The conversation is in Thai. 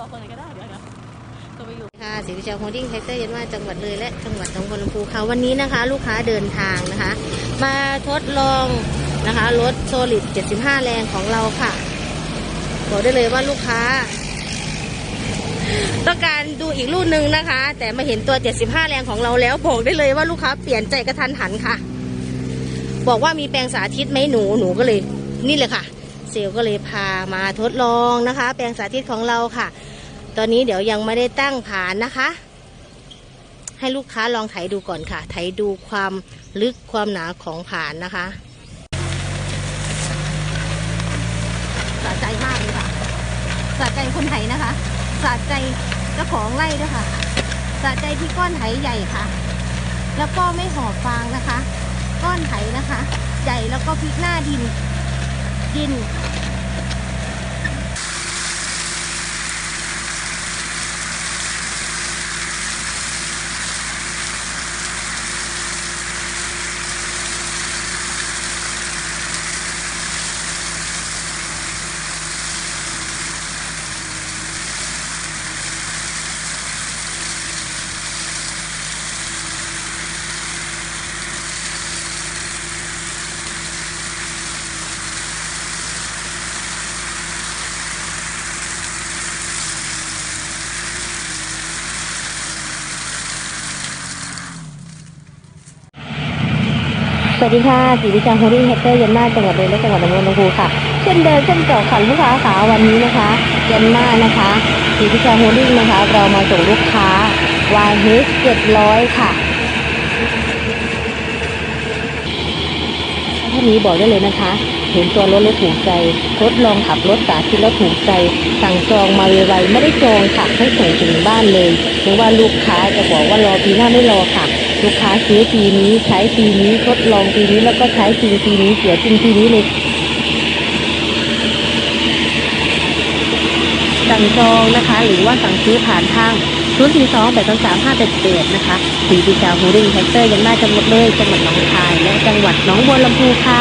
รอคนไหนก็ได้เดี๋ยวนะก็ไปอยู่ค่ะศรีวิชัยโฮลดิ้งแท็กเตอร์ยันว่าจังหวัดเลยและจังหวัดหนองบัวลำพูค่ะวันนี้นะคะ ลูกค้าเดินทางนะคะ มาทดลองนะคะรถโซลิด 75 แรงของเราค่ะบอกได้เลยว่าลูกค้า ต้องการดูอีกรุ่นหนึ่งนะคะ แต่มาเห็นตัว 75 แรงของเราแล้วบอกได้เลยว่าลูกค้าเปลี่ยนใจกระทันหันค่ะ บอกว่ามีแปลงสาธิตไหมหนูหนูก็เลย นี่เลยค่ะ เซลก็เลยพามาทดลองนะคะ แปลงสาธิตของเราค่ะ อนนี้เดี๋ยวยังไม่ได้ตั้งฐานนะคะ ให้ลูกค้าลองไถดูก่อนค่ะ ไถดูความลึกความหนาของฐานนะคะสะใจมากเลยค่ะสะใจคนไถนะคะสะใจเจ้าของไร่ด้วยค่ะสะใจที่ก้อนไถใหญ่ค่ะ แล้วก็ไม่หอบฟางนะคะ ก้อนไถนะคะ ใหญ่แล้วก็พลิกหน้าดินดิน สวัสดีค่ะสีวิจารณ์โฮลิ่งแฮกเตอร์ยันมาจังหวัดเลยและจังหวัดหนองบัวลำพูค่ะ เช่นเดิมเช่นเก่าค่ะลูกค้าขาวันนี้นะคะยันมานะคะสีวิจารณ์โฮลิ่งนะคะ เรามาส่งลูกค้าวายเฮสเจ็ดร้อยค่ะท่านนี้บอกได้เลยนะคะ เห็นตัวรถแล้วถูกใจทดลองขับรถสาธิตแล้วถูกใจ สั่งจองมาไวๆไม่ได้จองค่ะให้ส่งถึงบ้านเลยเพราะว่าลูกค้าจะบอกว่ารอปีหน้าไม่รอค่ะ ลูกค้าซื้อปีนี้ใช้ปีนี้ทดลองปีนี้แล้วก็ใช้จริงปีนี้เสียจริงปีนี้เลยสั่งจองนะคะ หรือว่าสั่งซื้อผ่านทาง 0 4 2 8 3 3 5 8 8นะคะสีปีจาฮูริงแท็กเตอร์ยังน่าจังหวัดเลยจังหวัดหนองคาย และจังหวัดหนองบัวลำพูค่ะ